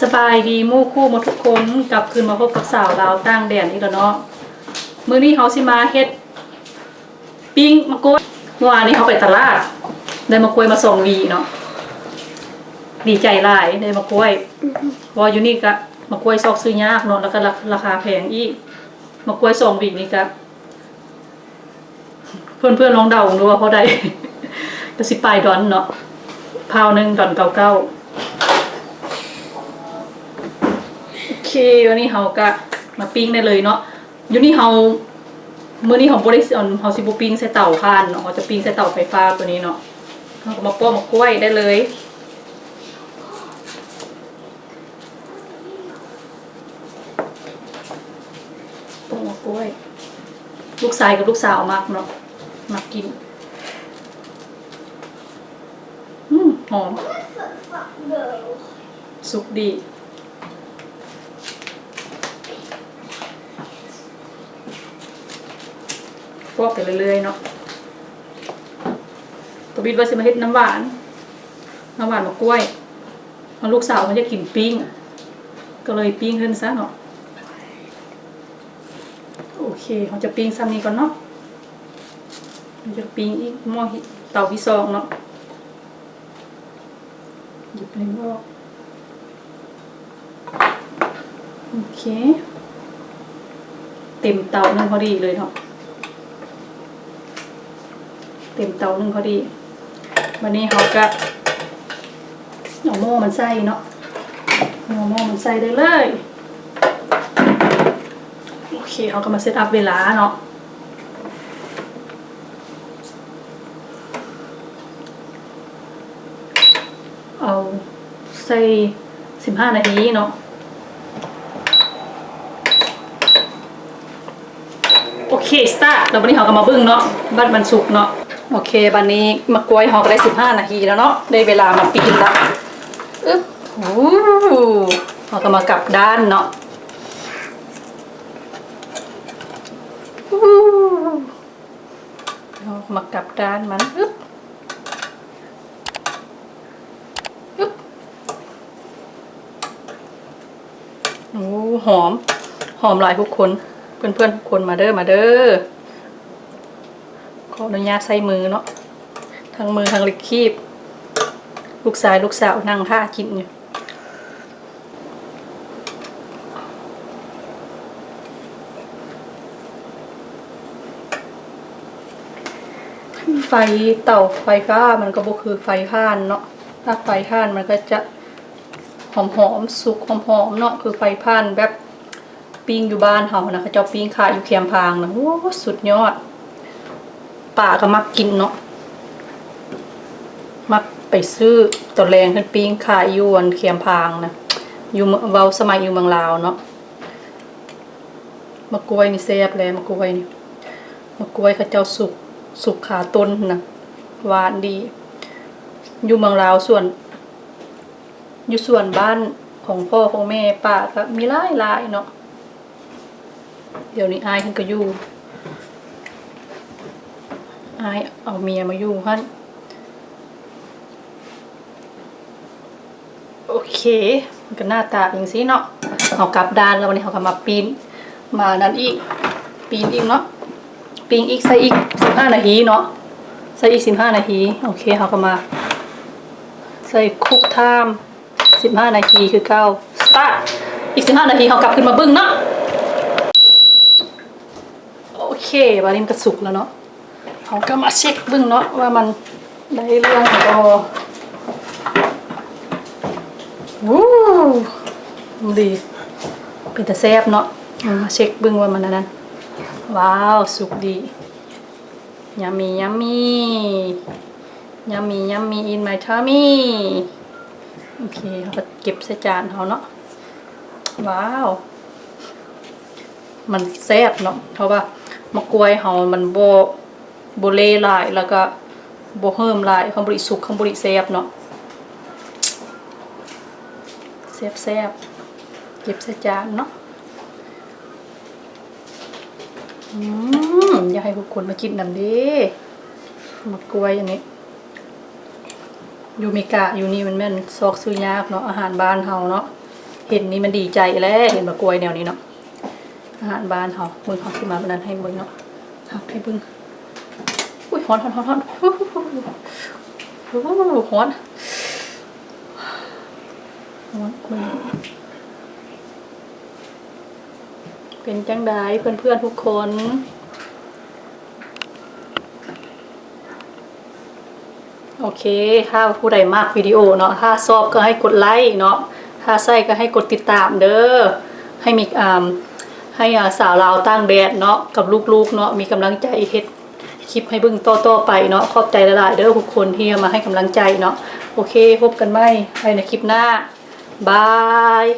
สบายดีมู่คู่หมาทุกคนกลับคืนมาพบกับสาวลาวต่างแดนอีกแล้วเนาะมื้อนี้เฮาสิมาเฮ็ดปิ้งมะกล้วยเมื่อวานนี้เฮาไปตลาดได้มะกล้วยมาส่งวีเนาะดีใจหลายได้มะกล้วยเพราะว่าอยู่นี่ก็มะกล้วยซอกซื้อยากเนาะแล้วก็ราคาแพงอีกมะกล้วยส่งวีนี่ก็เพื่อนๆลองเดาดูว่าเขาได้ก็สิปลายดอนเนาะพาวหนึงดอนเก้าเก้า โอเค วันนี้เฮาก็มาปิ้งได้เลยเนาะอยู่นี่เฮามื้อนี้เฮาบ่ได้เอาเฮาสิบ่ปิ้งใส่เตาถ่านเนาะเฮาจะปิ้งใส่เตาไฟฟ้าตัวนี้เนาะเฮาก็มาป้อมมากล้วยได้เลยป้อมมากล้วย ลูกชายกับลูกสาวมักเนาะมักกินอืมหอมสุกดี พวกไปเรื่อยๆเนาะตัวบิดว่าจะมาเฮ็ดน้ำหวาน น้ำหวานมะกล้วยเพราะลูกสาวมันจะกินปิ้ง ก็เลยปิ้งขึ้นซะเนาะ โอเคเขาจะปิ้งซ้ำนี้ก่อนเนาะมันจะปิ้งอีกหม้อเตาที่สองเนาะหยิบเลยออกโอเค เต็มเตานึ่งพอดีเลยเนาะ เต็มเตาหนึ่งพอดี วันนี้เขาก็เอาหม้อมันใส่เนาะเอาหม้อมันใส่ได้เลย โอเคเขาก็มาเซตอัพเวลาเนาะเอาใส่สิบห้านาทีเนาะโอเคสตาร์ทแล้ววันนี้เราก็มาบึ้งเนาะบัดมันสุกเนาะ โอเคบันนี้มะกล้วยเราก็ได้สิบห้านาทีแล้วเนาะได้เวลามาปีนละอึ๊บโอ้เราก็มากลับด้านเนาะอู้เรามากลับด้านมันอึ๊บอึ๊บโอ้หอม หอมหลายทุกคน เพื่อนๆทุกคนมาเด้อมาเด้อ ออนุญาตใส่มือเนาะทั้งมือทั้งลิกคีบ ลูกชายลูกสาวนั่งท่ากินอยู่ไฟเตาไฟฟ้ามันก็บ่คือไฟท่านเนาะถ้าไฟท่านมันก็จะหอมหอมๆสุกหอมหอมๆเนาะคือไฟท่านแบบปิ้งอยู่บ้านเฮานะเขาเจ้าปิ้งขายอยู่เคียมพางนะโอ้สุดยอด ป่าก็มักกินเนาะ มักไปซื้อตัวแรงขึ้นปิ้งขายอยู่อันเคียมพางนะอยู่เมือว้าสมัยอยู่เมืองลาวเนาะมะกล้วยนี่แซ่บเลยมะกล้วยนี่มะกล้วยเขาเจ้าสุกสุกขาต้นนะหวานดี อยู่เมืองลาวส่วน อยู่ส่วนบ้านของพ่อของแม่ป้าก็มีหลายหลายเนาะเดี๋ยวนี้อายเพิ่นก็อยู่ อายเอาเมียมาอยู่ฮั่นโอเคมันก็หน้าตาอย่างซี่เนาะเอากลับด้านแล้ววันนี้เขาก็มาปีน มานั่นอีก ปีนอีกเนาะปิ้งอีกใส่อีกสิบห้านาทีเนาะใส่อีกสิบห้านาทีโอเคเขาก็มา ใส่คุกไทม์สิบห้านาทีคือเก้าสตาร์ทอีกสิบห้านาทีเขากลับขึ้นมาบึ้งเนาะโอเควันนี้มันก็สุกแล้วเนาะ เขาก็มาเช็คเบึ้งเนาะว่ามันได้เรื่องพอวู้ดีเป็นแต่แซ่บเนาะมาเช็คเบึ้งว่ามันนั้น ว้าว สุกดียามียามียามียามีอินไมทามีโอเคเขาก็เก็บใส่จานเขาเนาะว้าว มันแซ่บเนาะเพราะว่ามะกล้วยเขามันโบ โบเล่หลายแล้วก็โบเฮิมหลายข้างบริสุกข้างบริแซ่บเนาะแซ่บแซ่บเก็บใส่จานเนาะอืมอยากให้ทุกคนมากินน้ำดิมะกล้วยอันนี้อยู่เมกาอยู่นี่มันแม่นซอกซื้อยากเนาะอาหารบ้านเฮาเนาะเห็นนี่มันดีใจแล้วเห็นมากล้วยแนวนี้เนาะอาหารบ้านเขาเบิ่งเขาขึ้นมาเป็นนั้นให้เบิ่งเนาะหักให้เบิ่ง อุ้ยฮ้อนฮ้อนฮ้อนฮ้อนฮู้อนฮ้อนเบิ่งเป็นจังไดเพื่อนเพื่อนทุกคนโอเค ถ้าผู้ใดมากวิดีโอเนาะ ถ้าชอบก็ให้กดไลค์เนาะ ถ้าใส่ก็ให้กดติดตามเด้อ ให้มีอ่าให้สาวลาวตั้งแดดเนาะ กับลูกๆเนาะ มีกำลังใจเฮ็ด คลิปให้เบิ่งโตๆไปเนาะขอบใจหลายๆเด้อทุกคนที่มาให้กำลังใจเนาะโอเคพบกันใหม่ในคลิปหน้าบาย